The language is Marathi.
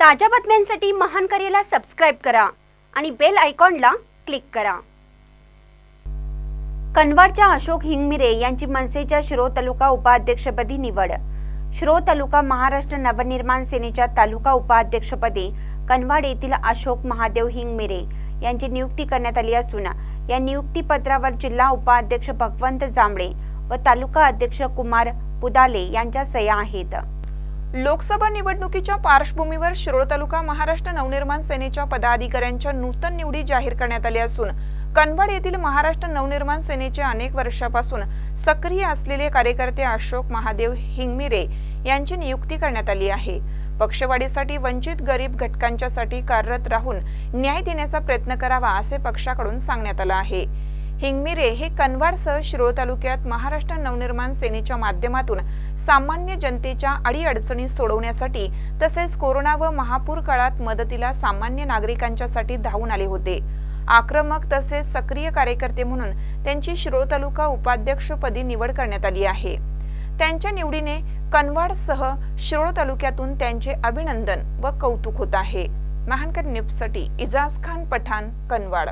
ताज्या बातम्यांसाठी महान करेला सबस्क्राईब करा आणि बेल आयकॉनला क्लिक करा. कनवाडच्या अशोक हिंगमिरे यांची मनसेच्या शिरो तालुका उपाध्यक्षपदी निवड. शिरो तालुका महाराष्ट्र नवनिर्माण सेनेच्या तालुका उपाध्यक्षपदी कनवाड येथील अशोक महादेव हिंगमिरे यांची नियुक्ती करण्यात आली असून या नियुक्तीपत्रावर जिल्हा उपाध्यक्ष भगवंत जांभळे व तालुका अध्यक्ष कुमार पुदाले यांच्या सह्या आहेत. लोकसभा निवडणुकीच्या पार्श्वभूमीवर शिरोळ तालुका महाराष्ट्र नवनिर्माण सेनेच्या पदाधिकाऱ्यांच्या नूतन निवडी जाहीर करण्यात आल्या असून कनवाड येथील महाराष्ट्र नवनिर्माण सेनेचे अनेक वर्षापासून सक्रिय असलेले कार्यकर्ते अशोक महादेव हिंगमिरे यांची नियुक्ती करण्यात आली आहे. पक्षवाढीसाठी वंचित गरीब घटकांच्यासाठी कार्यरत राहून न्याय देण्याचा प्रयत्न करावा असे पक्षाकडून सांगण्यात आलं आहे. हिंगमिरे हे कनवाडसह शिरोळ तालुक्यात महाराष्ट्र नवनिर्माण सेनेच्या माध्यमातून सामान्य जनतेच्या अडीअडचणी सोडवण्यासाठी तसेच कोरोना व महापूर काळात मदतीला सामान्य नागरिकांच्यासाठी धावून आले होते. आक्रमक तसेच सक्रिय कार्यकर्ते म्हणून त्यांची शिरोळ तालुका उपाध्यक्षपदी निवड करण्यात आली आहे. त्यांच्या निवडीने कनवाडसह शिरोळ तालुक्यातून त्यांचे अभिनंदन व कौतुक होत आहे. महानकर न्यूजसाठी इजाज खान पठाण कनवाड.